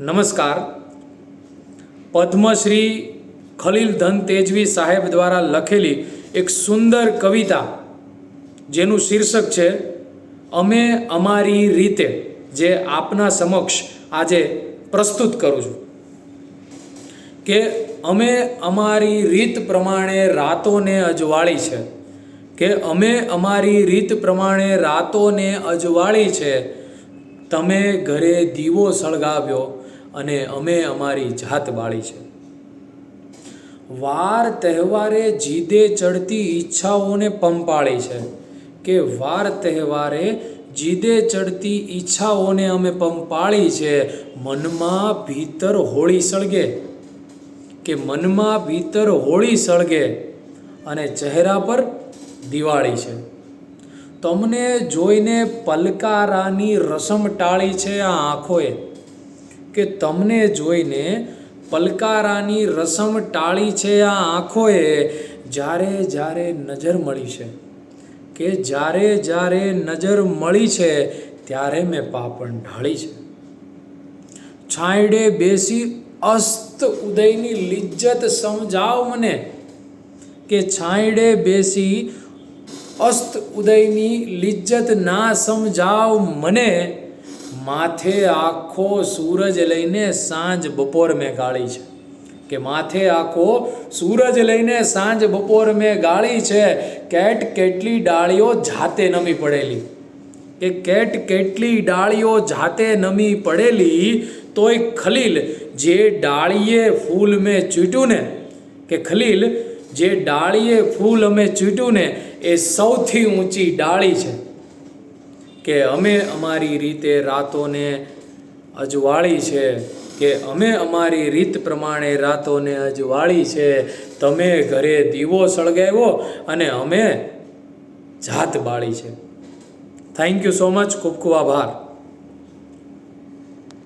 નમસ્કાર. પદ્મશ્રી ખલીલ ધન તેજવી સાહેબ દ્વારા લખેલી એક સુંદર કવિતા જેનું શીર્ષક છે, અમે અમારી રીતે જે આપના સમક્ષ આજે પ્રસ્તુત કરું છું. કે અમે અમારી રીત પ્રમાણે રાતોને અજવાળી છે, કે અમે અમારી રીત પ્રમાણે રાતોને અજવાળી છે તમે ઘરે દીવો સળગાવ્યો અને અમે અમારી જાત બાળી છે. વાર તહેવારે જીદે ચડતી ઈચ્છાઓને પંપાળી છે કે વાર તહેવારે જીદે ચડતી ઈચ્છાઓને અમે પંપાળી છે, મનમાં ભીતર હોળી સળગે. કે મનમાં ભીતર હોળી સળગે અને ચહેરા પર દિવાળી છે. તમને જોઈને પલકારાની રસમ ટાળી છે આ આંખોએ? કે તમને જોઈને પલકારાની રસમ ટાળી છે આ આંખોએ? જ્યારે જ્યારે નજર મળી છે. કે જ્યારે જ્યારે નજર મળી છે, ત્યારે મેં પાપણ ઢાળી છે. છાંયડે બેસી અસ્ત ઉદયની લિજ્જત સમજાવ મને. કે છાંયડે બેસી અસ્ત ઉદયની લિજ્જત ના સમજાવ મને, માથે આખો સૂરજ લઈને સાંજ બપોર મેં ગાળી છે. કે માથે આખો સૂરજ લઈને સાંજ બપોર મેં ગાળી છે, કેટ કેટલી ડાળીઓ જાતે નમી પડેલી. કે કેટ કેટલી ડાળીઓ જાતે નમી પડેલી, તોય ખલીલ, જે ડાળીએ ફૂલ મેં ચૂંટ્યું ને, કે ખલીલ જે ડાળીએ ફૂલ અમે ચૂંટ્યું ને, એ સૌથી ઊંચી ડાળી છે. કે અમે અમારી રીતે રાતોને અજવાળી છે, કે અમે અમારી રીત પ્રમાણે રાતોને અજવાળી છે, તમે ઘરે દીવો સળગાવ્યો અને અમે જાત બાળી છે. થેન્ક યુ સો મચ ખૂબ ખૂબ આભાર.